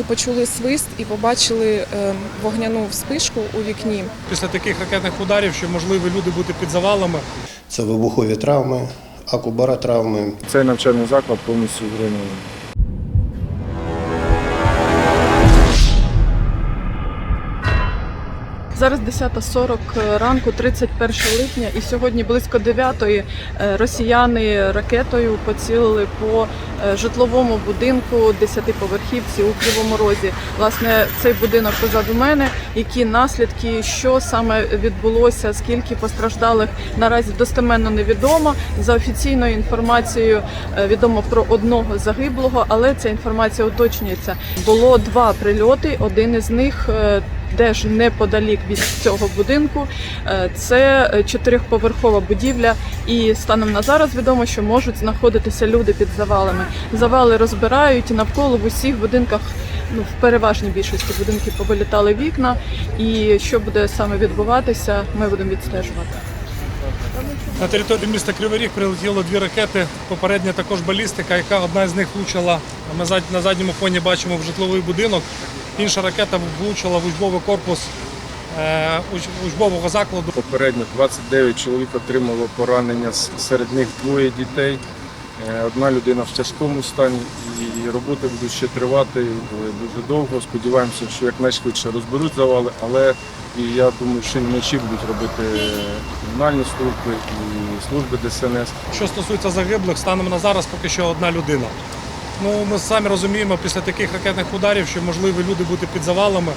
ми почули свист і побачили е, вогняну вспишку у вікні. Після таких ракетних ударів, що можливо люди бути під завалами. Це вибухові травми, акубаротравми, Цей навчальний заклад повністю зруйнований. Зараз 10.40 ранку, 31 липня, і сьогодні близько 9 росіяни ракетою поцілили по е, житловому будинку 10-поверхівці у Кривому Розі. Власне, цей будинок позаду мене. Які наслідки, що саме відбулося, скільки постраждалих наразі достеменно невідомо. За офіційною інформацією е, відомо про одного загиблого, але ця інформація уточнюється. Було два прильоти. Один із них е, теж неподалік від цього будинку. Е, Це е, чотирьохповерхова будівля, і станом на зараз відомо, що можуть знаходитися люди під завалами. Завали розбирають навколо в усіх будинках. Ну, в переважній більшості будинків повилітали вікна, і що буде саме відбуватися, ми будемо відстежувати. На території міста Кривий Ріг прилетіло дві ракети. Попередня також балістика, яка одна з них влучила. Ми на задньому фоні бачимо в житловий будинок. Інша ракета влучила в учбовий корпус е, учбового закладу. Попередньо 29 чоловік отримало поранення, серед них двоє дітей. Е, Одна людина в тяжкому стані, і роботи будуть ще тривати е, дуже довго. Сподіваємося, що якнайшвидше розберуть завали, але і я думаю, що вночі будуть робити комунальні служби і служби ДСНС. Що стосується загиблих, станом на зараз поки що одна людина. Ну, ми самі розуміємо після таких ракетних ударів, що можливо люди бути під завалами.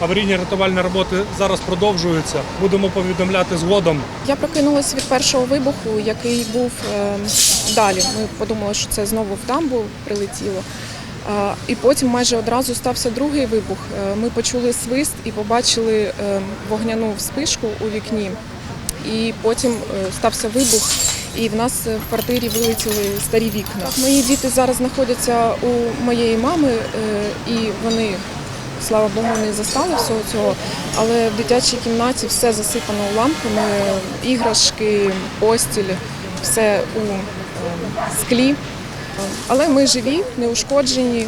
Аварійні рятувальні роботи зараз продовжуються. Будемо повідомляти згодом. Я прокинулася від першого вибуху, який був е, далі. Ми подумали, що це знову в дамбу прилетіло. І потім майже одразу стався другий вибух. Е, Ми почули свист і побачили е, вогняну вспишку у вікні. І потім стався вибух, і в нас в квартирі вилетіли старі вікна. Мої діти зараз знаходяться у моєї мами, і вони, слава Богу, не застали всього цього. Але в дитячій кімнаті все засипано уламками, іграшки, постіль, все у е, склі. Але ми живі, неушкоджені.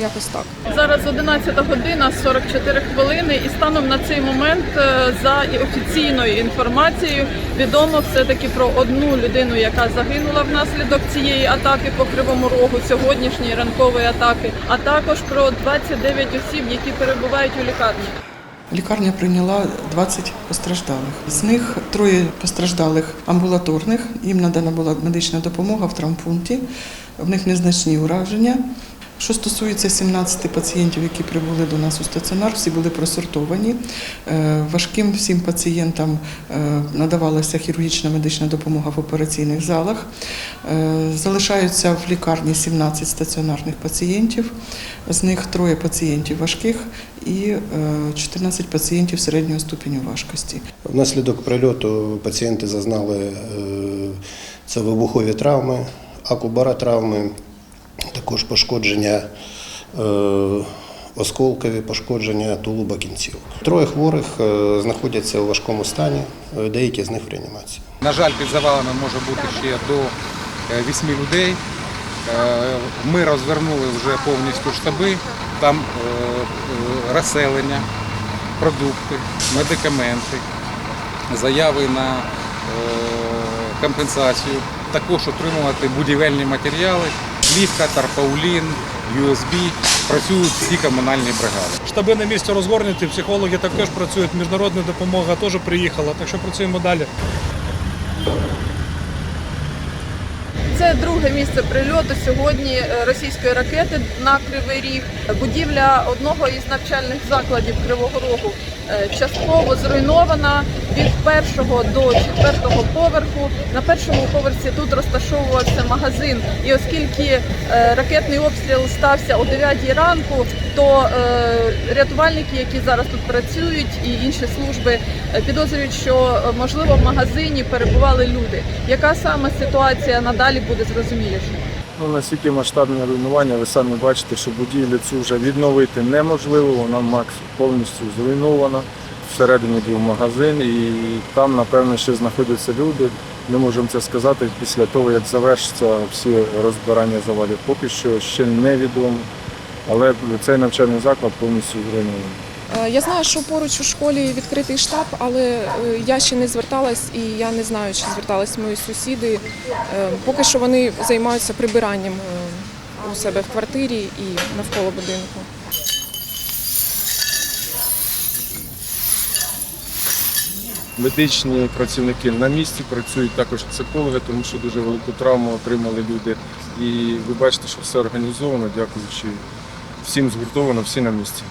Якось так. Зараз 11 година 44 хвилини, і станом на цей момент, е, за офіційною інформацією, відомо все-таки про одну людину, яка загинула внаслідок цієї атаки по кривому рогу, сьогоднішньої ранкової атаки, а також про 29 осіб, які перебувають у лікарні. Лікарня прийняла 20 постраждалих. З них троє постраждалих амбулаторних. Їм надана була медична допомога в травмпункті. В них незначні ураження. Що стосується 17 пацієнтів, які прибули до нас у стаціонар, всі були просортовані. Е, Важким всім пацієнтам е, надавалася хірургічна медична допомога в операційних залах. Е, Залишаються в лікарні 17 стаціонарних пацієнтів, з них троє пацієнтів важких і е, 14 пацієнтів середнього ступеню важкості. Внаслідок прильоту пацієнти зазнали це вибухові травми, акубаротравми, також пошкодження е, осколкові, пошкодження тулуба кінцівок. Троє хворих е, знаходяться у важкому стані, е, деякі з них в реанімації. На жаль, під завалами може бути ще до вісьми людей. Ми розвернули вже повністю штаби, там розселення, продукти, медикаменти, заяви на компенсацію, також отримувати будівельні матеріали, плівка, тарпаулін, USB. Працюють всі комунальні бригади. Штаби на місці розгорнуті, психологи також працюють, міжнародна допомога теж приїхала, так що працюємо далі. Це друге місце прильоту сьогодні е, російської ракети на Кривий Ріг. Будівля одного із навчальних закладів Кривого Рогу е, частково зруйнована від першого до четвертого поверху. На першому поверсі тут розташовувався магазин. І оскільки е, ракетний обстріл стався о 9 ранку, то е, рятувальники, які зараз тут працюють, і інші служби е, підозрюють, що можливо в магазині перебували люди. Яка саме ситуація надалі буде зрозуміліше? Ну, наскільки масштабне руйнування, ви самі бачите, що будівлю цю вже відновити неможливо, вона повністю зруйнована. Всередині був магазин і там, напевно, ще знаходяться люди. Не можемо це сказати після того, як завершиться всі розбирання завалів. Поки що ще невідомо. Але цей навчальний заклад повністю зруйнований. Е, Я знаю, що поруч у школі відкритий штаб, але е, я ще не зверталась і я не знаю, чи звертались мої сусіди. Е, Поки що вони займаються прибиранням у себе в квартирі і навколо будинку. Медичні працівники на місці працюють також психологи, тому що дуже велику травму отримали люди. І ви бачите, що все організовано, дякуючи всім згуртовано, всі на місці.